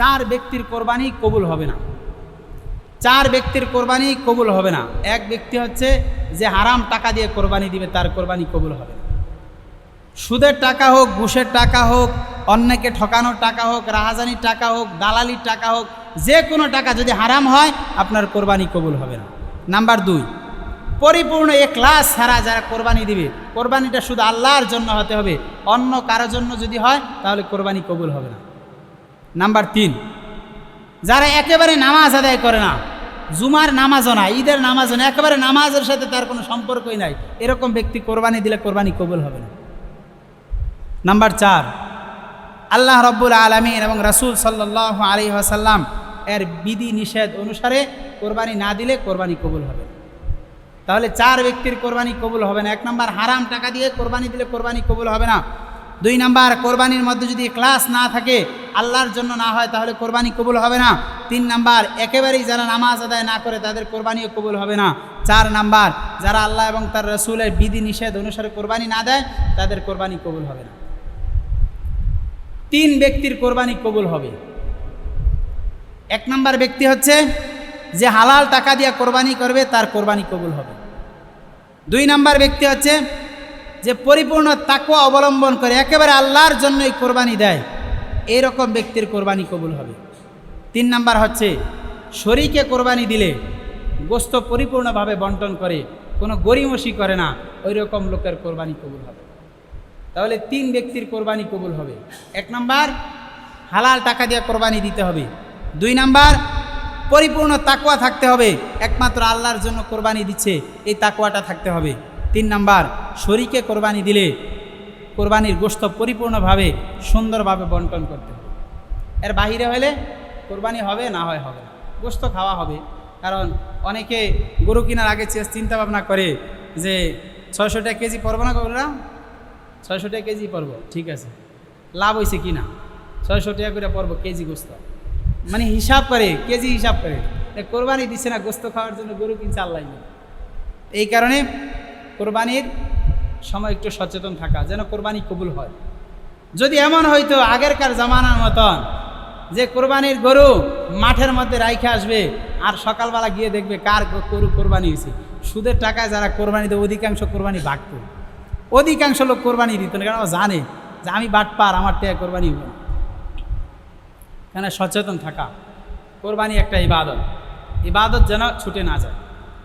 চার ব্যক্তির কোরবানি কবুল হবে না। চার ব্যক্তির কোরবানি কবুল হবে না। এক ব্যক্তি হচ্ছে যে হারাম টাকা দিয়ে কোরবানি দিবে, তার কোরবানি কবুল হবে না। সুদের টাকা হোক, ঘুষের টাকা হোক, অন্যকে ঠকানোর টাকা হোক, রাহাজানির টাকা হোক, দালালির টাকা হোক, যে কোনো টাকা যদি হারাম হয়, আপনার কোরবানি কবুল হবে না। নাম্বার দুই, পরিপূর্ণ এক্লাস ছাড়া যারা কোরবানি দিবে, কোরবানিটা শুধু আল্লাহর জন্য হতে হবে, অন্য কারোর জন্য যদি হয়, তাহলে কোরবানি কবুল হবে না। নাম্বার তিন, যারা একেবারে নামাজ আদায় করে না, জুমার নামাজও না, ঈদের নামাজও না, একেবারে নামাজের সাথে তার কোনো সম্পর্কই নাই, এরকম ব্যক্তি কোরবানি দিলে কোরবানি কবুল হবে না। নাম্বার চার, আল্লাহ রব্বুল আলমিন এবং রাসূল সাল্লাহ আলী আসাল্লাম এর বিধি নিষেধ অনুসারে কোরবানি না দিলে কোরবানি কবুল হবে তাহলে চার ব্যক্তির কোরবানি কবুল হবে না। এক নম্বর হারাম টাকা দিয়ে কোরবানি দিলে কোরবানি কবুল হবে না। দুই নাম্বার, কোরবানির মধ্যে যদি ক্লাস না থাকে, আল্লাহর জন্য না হয়, তাহলে কোরবানি কবুল হবে না। তিন নাম্বার, একেবারেই যারা নামাজ আদায় না করে, তাদের কোরবানিও কবুল হবে না। চার নাম্বার, যারা আল্লাহ এবং তার রসুলের বিধি নিষেধ অনুসারে কোরবানি না দেয়, তাদের কোরবানি কবুল হবে না। তিন ব্যক্তির কোরবানি কবুল হবে। এক নম্বর ব্যক্তি হচ্ছে, যে হালাল টাকা দিয়ে কোরবানি করবে, তার কোরবানি কবুল হবে। দুই নাম্বার ব্যক্তি হচ্ছে যে পরিপূর্ণ তাকুয়া অবলম্বন করে, একেবারে আল্লাহর জন্যই কোরবানি দেয়, এইরকম ব্যক্তির কোরবানি কবুল হবে। তিন নাম্বার হচ্ছে, শরীকে কোরবানি দিলে গোস্ত পরিপূর্ণভাবে বন্টন করে, কোনো গরিমসি করে না ওই রকম লোকের কোরবানি কবুল হবে। তাহলে তিন ব্যক্তির কোরবানি কবুল হবে। এক নাম্বার, হালাল টাকা দিয়ে কোরবানি দিতে হবে। দুই নাম্বার, পরিপূর্ণ তাকুয়া থাকতে হবে, একমাত্র আল্লাহর জন্য কোরবানি দিচ্ছে, এই তাকুয়াটা থাকতে হবে। তিন নাম্বার, শরীকে কোরবানি দিলে কোরবানির গোস্ত পরিপূর্ণভাবে সুন্দরভাবে বন্টন করতে হবে। এর বাহিরে হলে কোরবানি হবে না হয় হবে গোস্ত খাওয়া হবে। কারণ অনেকে গরু কেনার আগে চিন্তা ভাবনা করে যে ছয়শো টাকা কেজি পড়ব না গরুরা? ছয়শো টাকা কেজি পড়ব ঠিক আছে। লাভ হয়েছে কি না? ছয়শো টাকা করে পড়ব কেজি গোস্ত মানে হিসাব করে, কেজি হিসাব করে। কোরবানি দিচ্ছে না গোস্ত খাওয়ার জন্য গরু কিনছে আল্লাহ। এই কারণে কোরবানির সময় একটু সচেতন থাকা, যেন কোরবানি কবুল হয়। যদি এমন হয়তো আগেরকার জামানার মতন যে কোরবানির গরু মাঠের মধ্যে রাইখে আসবে আর সকালবেলা গিয়ে দেখবে কার গরু কোরবানি হয়েছে। সুদের টাকায় যারা কোরবানি দেয়, অধিকাংশ কোরবানি ভাগত অধিকাংশ লোক কোরবানি দিত না, কারণ জানে যে আমি বাট পার আমার টাকা কোরবানি হবে কেন? সচেতন থাকা। কোরবানি একটা ইবাদত। ইবাদত যেন ছুটে না যায়।